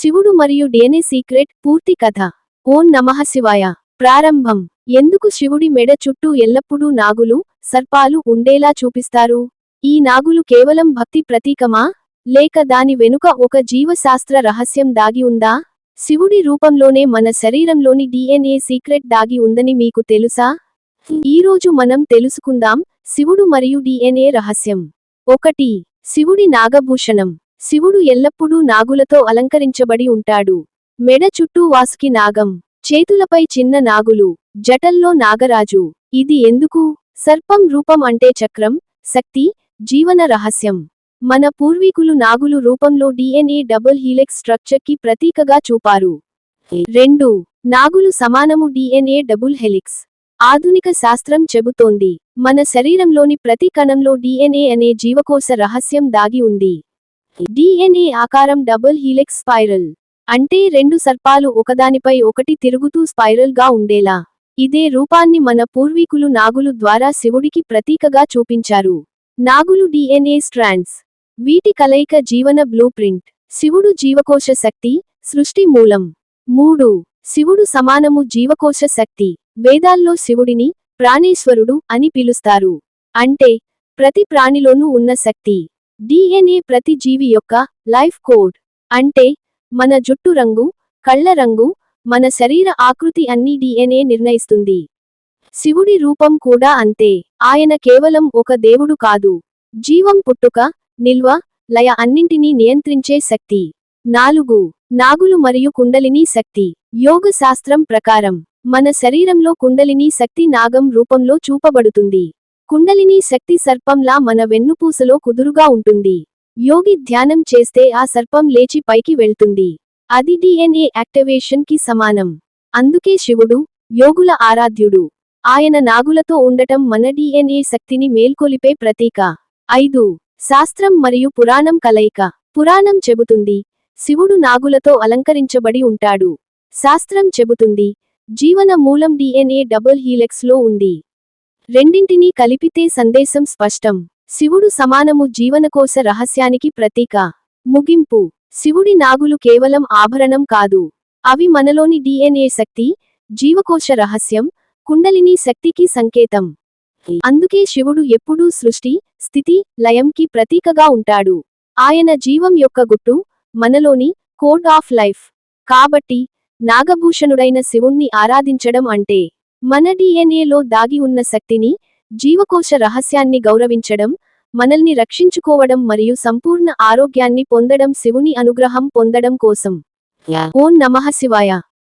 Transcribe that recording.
శివుడు మరియు డేనే సీక్రెట్ పూర్తి కథ. ఓం నమః శివాయ. ప్రారంభం. ఎందుకు శివుడి మెడ చుట్టూ ఎల్లప్పుడూ నాగులు సర్పాలు ఉండేలా చూపిస్తారు? ఈ నాగులు కేవలం భక్తి ప్రతీకమా? లేక దాని వెనుక ఒక జీవశాస్త్ర రహస్యం దాగి ఉందా? శివుడి రూపంలోనే మన శరీరంలోని డిఎన్ఏ సీక్రెట్ దాగి ఉందని మీకు తెలుసా? ఈరోజు మనం తెలుసుకుందాం శివుడు మరియు డిఎన్ఏ రహస్యం. ఒకటి. శివుడి నాగభూషణం. శివుడు ఎల్లప్పుడూ నాగులతో అలంకరించబడి ఉంటాడు. మెడ చుట్టూ వాసుకి నాగం చేతులపై చిన్న నాగులు జటల్లో నాగరాజు. ఇది ఎందుకు? సర్పం రూపం అంటే చక్రం శక్తి జీవన రహస్యం. మన పూర్వీకులు నాగులు రూపంలో డిఎన్ఏ డబుల్ హీలెక్స్ స్ట్రక్చర్కి ప్రతీకగా చూపారు. రెండు నాగులు సమానము డిఎన్ఏ డబుల్ హెలిక్స్. ఆధునిక శాస్త్రం చెబుతోంది. మన శరీరంలోని ప్రతి కణంలో డిఎన్ఏ అనే జీవకోశ రహస్యం దాగి ఉంది. డిఎన్ఏ ఆకారం డబుల్ హీలెక్స్ స్పైరల్. అంటే రెండు సర్పాలు ఒకదానిపై ఒకటి తిరుగుతూ స్పైరల్గా ఉండేలా. ఇదే రూపాన్ని మన పూర్వీకులు నాగులు ద్వారా శివుడికి ప్రతీకగా చూపించారు. నాగులు డిఎన్ఏ స్ట్రాండ్స్. వీటి కలయిక జీవన బ్లూ ప్రింట్ శివుడు జీవకోశ శక్తి సృష్టి మూలం. మూడు. శివుడు సమానము జీవకోశ శక్తి. వేదాల్లో శివుడిని ప్రాణేశ్వరుడు అని పిలుస్తారు. అంటే ప్రతి ప్రాణిలోనూ ఉన్న శక్తి. డిఎన్ఏ ప్రతి జీవి యొక్క లైఫ్ కోడ్ అంటే మన జుట్టు రంగు కళ్ళ రంగు మన శరీర ఆకృతి అన్ని డిఎన్ఏ నిర్ణయిస్తుంది. శివుడి రూపం కూడా అంతే. ఆయన కేవలం ఒక దేవుడు కాదు. జీవం పుట్టుక నిల్వ లయ అన్నింటినీ నియంత్రించే శక్తి. నాలుగు నాగులు మరియు కుండలిని శక్తి. యోగ శాస్త్రం ప్రకారం మన శరీరంలో కుండలిని శక్తి నాగం రూపంలో చూపబడుతుంది. కుండలిని శక్తి సర్పంలా మన వెన్నుపూసలో కుదురుగా ఉంటుంది. యోగి ధ్యానం చేస్తే ఆ సర్పం లేచి పైకి వెళ్తుంది. అది డిఎన్ఏ యాక్టివేషన్కి సమానం. అందుకే శివుడు యోగుల ఆరాధ్యుడు. ఆయన నాగులతో ఉండటం మన డిఎన్ఏ శక్తిని మేల్కొలిపే ప్రతీక. ఐదు. శాస్త్రం మరియు పురాణం కలయిక. పురాణం చెబుతుంది శివుడు నాగులతో అలంకరించబడి ఉంటాడు. శాస్త్రం చెబుతుంది జీవన మూలం డిఎన్ఏ డబుల్ హీలెక్స్లో ఉంది. రెండింటినీ కలిపితే సందేశం స్పష్టం. శివుడు సమానము జీవనకోశ రహస్యానికి ప్రతీక. ముగింపు. శివుడి నాగులు కేవలం ఆభరణం కాదు. అవి మనలోని డిఎన్ఏ శక్తి జీవకోశ రహస్యం కుండలిని శక్తికి సంకేతం. అందుకే శివుడు ఎప్పుడూ సృష్టి స్థితి లయంకి ప్రతీకగా ఉంటాడు. ఆయన జీవం యొక్క గుట్టు మనలోని కోడ్ ఆఫ్ లైఫ్. కాబట్టి నాగభూషణుడైన శివుణ్ణి ఆరాధించడం అంటే మన డిఎన్ఏలో దాగి ఉన్న శక్తిని జీవకోశ రహస్యాన్ని గౌరవించడం మనల్ని రక్షించుకోవడం మరియు సంపూర్ణ ఆరోగ్యాన్ని పొందడం శివుని అనుగ్రహం పొందడం కోసం. ఓం నమః శివాయ.